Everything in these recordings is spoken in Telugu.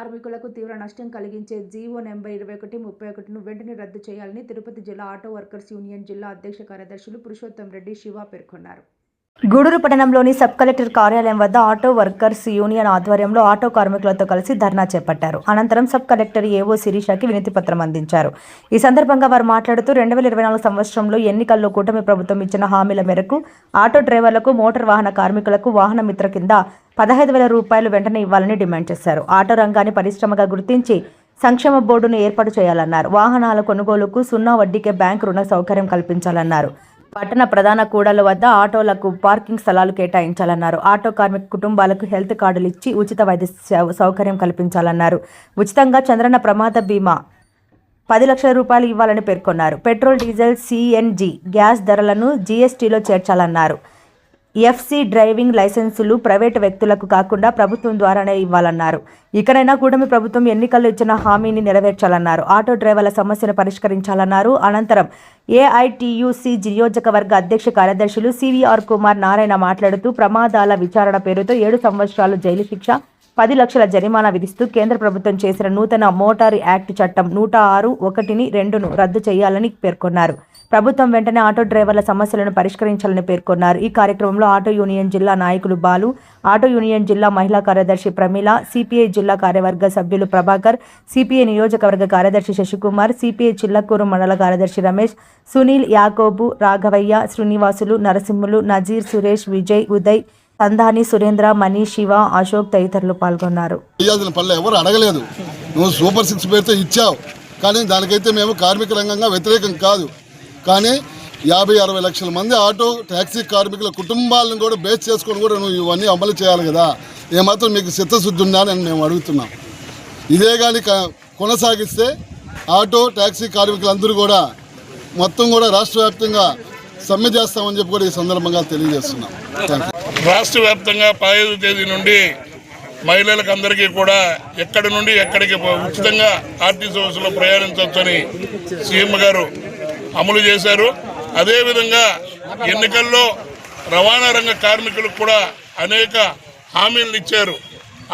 కార్మికులకు తీవ్ర నష్టం కలిగించే జీవో నెంబర్ ఇరవై ఒకటి ముప్పై ఒకటిను వెంటనే రద్దు చేయాలని తిరుపతి జిల్లా ఆటో వర్కర్స్ యూనియన్ జిల్లా అధ్యక్ష కార్యదర్శులు పురుషోత్తం రెడ్డి శివ పేర్కొన్నారు. గూడూరు పట్టణంలోని సబ్ కలెక్టర్ కార్యాలయం వద్ద ఆటో వర్కర్స్ యూనియన్ ఆధ్వర్యంలో ఆటో కార్మికులతో కలిసి ధర్నా చేపట్టారు. అనంతరం సబ్ కలెక్టర్ ఏవో శిరీషకి వినతి పత్రం అందించారు. ఈ సందర్భంగా వారు మాట్లాడుతూ రెండు వేల ఇరవై నాలుగు సంవత్సరంలో ఎన్నికల్లో కూటమి ప్రభుత్వం ఇచ్చిన హామీల మేరకు ఆటో డ్రైవర్లకు మోటార్ వాహన కార్మికులకు వాహన మిత్ర కింద పదహైదు వేల రూపాయలు వెంటనే ఇవ్వాలని డిమాండ్ చేశారు. ఆటో రంగాన్ని పరిశ్రమగా గుర్తించి సంక్షేమ బోర్డును ఏర్పాటు చేయాలన్నారు. వాహనాల కొనుగోలుకు సున్నా వడ్డీకే బ్యాంకు రుణ సౌకర్యం కల్పించాలన్నారు. పట్టణ ప్రధాన కూడల వద్ద ఆటోలకు పార్కింగ్ స్థలాలు కేటాయించాలన్నారు. ఆటో కార్మిక కుటుంబాలకు హెల్త్ కార్డులు ఇచ్చి ఉచిత వైద్య సౌ- సౌకర్యం కల్పించాలన్నారు. ఉచితంగా చంద్రన్న ప్రమాద బీమా పది లక్షల రూపాయలు ఇవ్వాలని పేర్కొన్నారు. పెట్రోల్ డీజిల్ సిఎన్జి గ్యాస్ ధరలను జీఎస్టీలో చేర్చాలన్నారు. ఎఫ్సి డ్రైవింగ్ లైసెన్సులు ప్రైవేటు వ్యక్తులకు కాకుండా ప్రభుత్వం ద్వారానే ఇవ్వాలన్నారు. ఇకనైనా కూటమి ప్రభుత్వం ఎన్నికల్లో ఇచ్చిన హామీని నెరవేర్చాలన్నారు. ఆటో డ్రైవర్ల సమస్యను పరిష్కరించాలన్నారు. అనంతరం ఏఐటియుసి నియోజకవర్గ అధ్యక్ష కార్యదర్శులు సివిఆర్ కుమార్ నారాయణ మాట్లాడుతూ ప్రమాదాల విచారణ పేరుతో ఏడు సంవత్సరాలు జైలు శిక్ష పది లక్షల జరిమానా విధిస్తూ కేంద్ర ప్రభుత్వం చేసిన నూతన మోటారు యాక్ట్ చట్టం నూట ఆరు ఒకటిని రెండును రద్దు చేయాలని పేర్కొన్నారు. ప్రభుత్వం వెంటనే ఆటో డ్రైవర్ల సమస్యలను పరిష్కరించాలని పేర్కొన్నారు. ఈ కార్యక్రమంలో ఆటో యూనియన్ జిల్లా నాయకులు బాలు ఆటో యూనియన్ జిల్లా మహిళా కార్యదర్శి ప్రమీల సిపిఐ జిల్లా కార్యవర్గ సభ్యులు ప్రభాకర్ సిపిఐ నియోజకవర్గ కార్యదర్శి శశికుమార్ సిపిఐ చిల్లకూరు మండల కార్యదర్శి రమేష్ సునీల్ యాకోబు రాఘవయ్య శ్రీనివాసులు నరసింహులు నజీర్ సురేష్ విజయ్ ఉదయ్ సంధాని సురేంద్ర మణి శివ అశోక్ తదితరులు పాల్గొన్నారు. చేయాల్సిన పనులు ఎవరు అడగలేదు. నువ్వు సూపర్ సిక్స్ పేరుతో ఇచ్చావు. కానీ దానికైతే మేము కార్మిక రంగంగా వ్యతిరేకం కాదు. కానీ యాభై అరవై లక్షల మంది ఆటో ట్యాక్సీ కార్మికుల కుటుంబాలను కూడా బేస్ చేసుకొని కూడా నువ్వు ఇవన్నీ అమలు చేయాలి కదా. ఏమాత్రం మీకు చిత్తశుద్ధి ఉందా అని మేము అడుగుతున్నాం. ఇదే కానీ కొనసాగిస్తే ఆటో ట్యాక్సీ కార్మికులందరూ కూడా మొత్తం కూడా రాష్ట్ర వ్యాప్తంగా సమ్మె చేస్తామని చెప్పి కూడా ఈ సందర్భంగా తెలియజేస్తున్నాం. థ్యాంక్ యూ రాష్ట్ర వ్యాప్తంగా పదహైదు తేదీ నుండి మహిళలకు అందరికీ కూడా ఎక్కడి నుండి ఎక్కడికి ఉచితంగా ఆర్టీసీ బస్సులో ప్రయాణించవచ్చని సీఎం గారు అమలు చేశారు. అదేవిధంగా ఎన్నికల్లో రవాణా రంగ కార్మికులకు కూడా అనేక హామీలను ఇచ్చారు.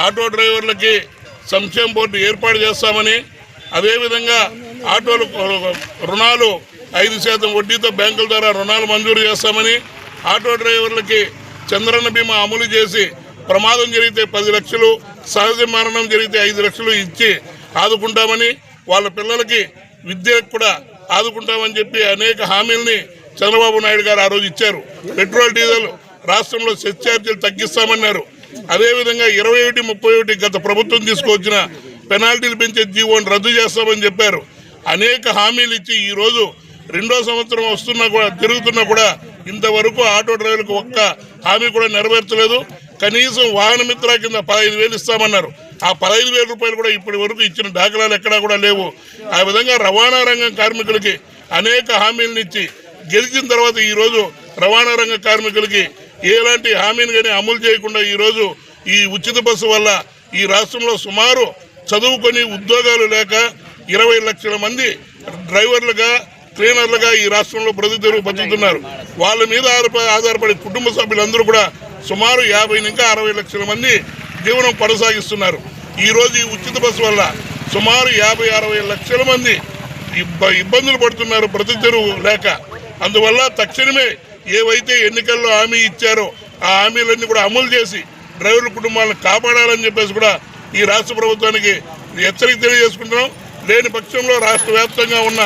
ఆటో డ్రైవర్లకి సంక్షేమ బోర్డు ఏర్పాటు చేస్తామని అదేవిధంగా ఆటోలు రుణాలు ఐదు శాతం వడ్డీతో బ్యాంకుల ద్వారా రుణాలు మంజూరు చేస్తామని ఆటో డ్రైవర్లకి చంద్రన్న బీమా అమలు చేసి ప్రమాదం జరిగితే పది లక్షలు సహజ మరణం జరిగితే ఐదు లక్షలు ఇచ్చి ఆదుకుంటామని వాళ్ళ పిల్లలకి విద్యకు కూడా ఆదుకుంటామని చెప్పి అనేక హామీల్ని చంద్రబాబు నాయుడు గారు ఆ రోజు ఇచ్చారు. పెట్రోల్ డీజిల్ రాష్ట్రంలో సెస్ ఛార్జీలు తగ్గిస్తామన్నారు. అదేవిధంగా ఇరవై ఒకటి ముప్పై ఒకటి గత ప్రభుత్వం తీసుకొచ్చిన పెనాల్టీలు పెంచే జీవోని రద్దు చేస్తామని చెప్పారు. అనేక హామీలు ఇచ్చి ఈరోజు రెండో సంవత్సరం వస్తున్నా కూడా తిరుగుతున్నా కూడా ఇంతవరకు ఆటో డ్రైవర్లకు ఒక్క హామీ కూడా నెరవేర్చలేదు. కనీసం వాహన మిత్ర కింద పదహైదు వేలు ఇస్తామన్నారు. ఆ పదహైదు వేల రూపాయలు కూడా ఇప్పటి వరకు ఇచ్చిన దాఖలాలు ఎక్కడా కూడా లేవు. ఆ విధంగా రవాణా రంగం కార్మికులకి అనేక హామీలను ఇచ్చి గెలిచిన తర్వాత ఈరోజు రవాణా రంగ కార్మికులకి ఎలాంటి హామీని కానీ అమలు చేయకుండా ఈరోజు ఈ ఉచిత బస్సు వల్ల ఈ రాష్ట్రంలో సుమారు చదువుకొని ఉద్యోగాలు లేక ఇరవై లక్షల మంది డ్రైవర్లుగా క్లీనర్లుగా ఈ రాష్ట్రంలో బ్రతుకు తెరువు బతుకుతున్నారు వాళ్ళ మీద ఆధారపడి ఆధారపడి కుటుంబ సభ్యులందరూ కూడా సుమారు యాభై ఇంకా అరవై లక్షల మంది జీవనం కొనసాగిస్తున్నారు. ఈ రోజు ఈ ఉచిత బస్సు వల్ల సుమారు యాభై అరవై లక్షల మంది ఇబ్బ ఇబ్బందులు పడుతున్నారు ప్రతి తెరువు లేక. అందువల్ల తక్షణమే ఏవైతే ఎన్నికల్లో హామీ ఇచ్చారో ఆ హామీలన్నీ కూడా అమలు చేసి డ్రైవర్ల కుటుంబాలను కాపాడాలని చెప్పేసి కూడా ఈ రాష్ట్ర ప్రభుత్వానికి హెచ్చరిక తెలియజేసుకుంటున్నాం. లేని పక్షంలో రాష్ట్ర వ్యాప్తంగా ఉన్న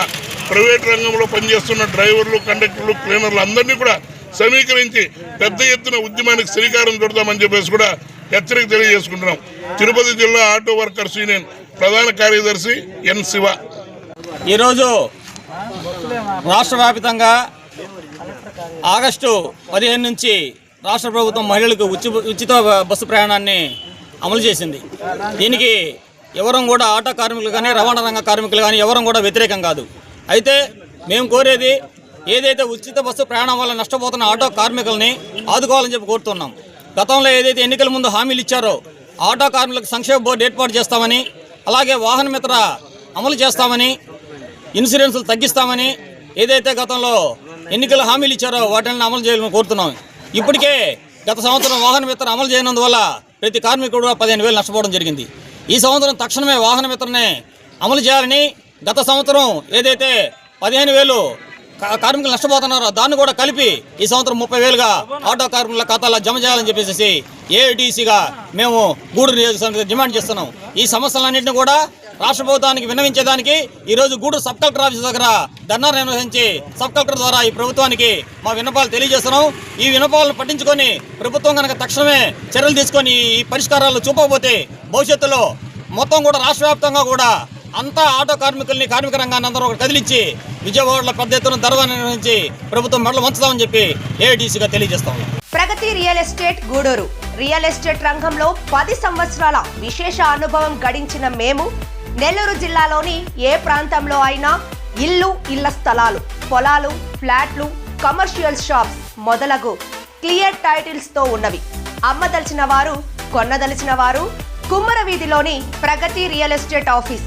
ప్రైవేట్ రంగంలో పనిచేస్తున్న డ్రైవర్లు కండక్టర్లు క్లీనర్లు అందరినీ కూడా సమీకరించి పెద్ద ఎత్తున ఉద్యమానికి శ్రీకారం చుడతామని చెప్పేసి కూడా హెచ్చరిక తెలియజేసుకుంటున్నాం. తిరుపతి జిల్లా ఆటో వర్కర్స్ యూనియన్ ప్రధాన కార్యదర్శి ఎన్ శివ. ఈరోజు రాష్ట్ర వ్యాప్తంగా ఆగస్టు పదిహేను నుంచి రాష్ట్ర ప్రభుత్వం మహిళలకు ఉచిత బస్సు ప్రయాణాన్ని అమలు చేసింది. దీనికి ఎవరం కూడా ఆటో కార్మికులు కానీ రవాణా రంగ కార్మికులు కానీ ఎవరం కూడా వ్యతిరేకం కాదు. అయితే మేము కోరేది ఏదైతే ఉచిత బస్సు ప్రయాణం వల్ల నష్టపోతున్న ఆటో కార్మికుల్ని ఆదుకోవాలని చెప్పి కోరుతున్నాం. గతంలో ఏదైతే ఎన్నికల ముందు హామీలు ఇచ్చారో ఆటో కార్మికులకు సంక్షేమ బోర్డు ఏర్పాటు చేస్తామని అలాగే వాహన మిత్ర అమలు చేస్తామని ఇన్సూరెన్సులు తగ్గిస్తామని ఏదైతే గతంలో ఎన్నికల హామీలు ఇచ్చారో వాటిని అమలు చేయాలని కోరుతున్నాం. ఇప్పటికే గత సంవత్సరం వాహన మిత్ర అమలు చేయనందువల్ల ప్రతి కార్మికుడు పదిహేను వేలు నష్టపోవడం జరిగింది. ఈ సంవత్సరం తక్షణమే వాహన మిత్రని అమలు చేయాలని గత సంవత్సరం ఏదైతే పదిహేను వేలు కార్మికులు నష్టపోతున్నారో దాన్ని కూడా కలిపి ఈ సంవత్సరం ముప్పై వేలుగా ఆటో కార్మికుల ఖాతాలో జమ చేయాలని చెప్పేసి ఏఐటీసీగా మేము గూడూరు నియోజకవర్గం డిమాండ్ చేస్తున్నాం. ఈ సమస్యలన్నింటినీ కూడా రాష్ట్ర ప్రభుత్వానికి విన్నవించేదానికి ఈ రోజు గూడూరు సబ్ కలెక్టర్ ఆఫీస్ దగ్గర ధర్నా నిర్వహించి సబ్ కలెక్టర్ ద్వారా ఈ ప్రభుత్వానికి మా విన్నపాలు తెలియజేస్తున్నాం. ఈ విన్నపాలను పట్టించుకొని ప్రభుత్వం కనుక తక్షణమే చర్యలు తీసుకొని ఈ పరిష్కారాలు చూపకపోతే భవిష్యత్తులో మొత్తం కూడా రాష్ట్ర వ్యాప్తంగా కూడా అంతా ఆటో కార్మికుల్ని కార్మిక రంగాన్ని అందరూ ఒకటి కదిలించి విజయవాడలో పెద్ద ఎత్తున ధర్వా నిర్వహించి ప్రభుత్వం మెడలు వంచుతామని చెప్పి ఏఐటీసీగా తెలియజేస్తాం Pragati real estate Gudur. Real estate రంగంలో పది సంవత్సరాల విశేష అనుభవం గడించిన మేము నెల్లూరు జిల్లాలోని ఏ ప్రాంతంలో అయినా ఇల్లు ఇళ్ళ స్థలాలు పొలాలు ఫ్లాట్లు కమర్షియల్ షాప్స్ మొదలగు క్లియర్ టైటిల్స్తో ఉన్నవి. అమ్మదలిచిన వారు కొన్నదలిచిన వారు కుమ్మర వీధిలోని Pragati real estate office.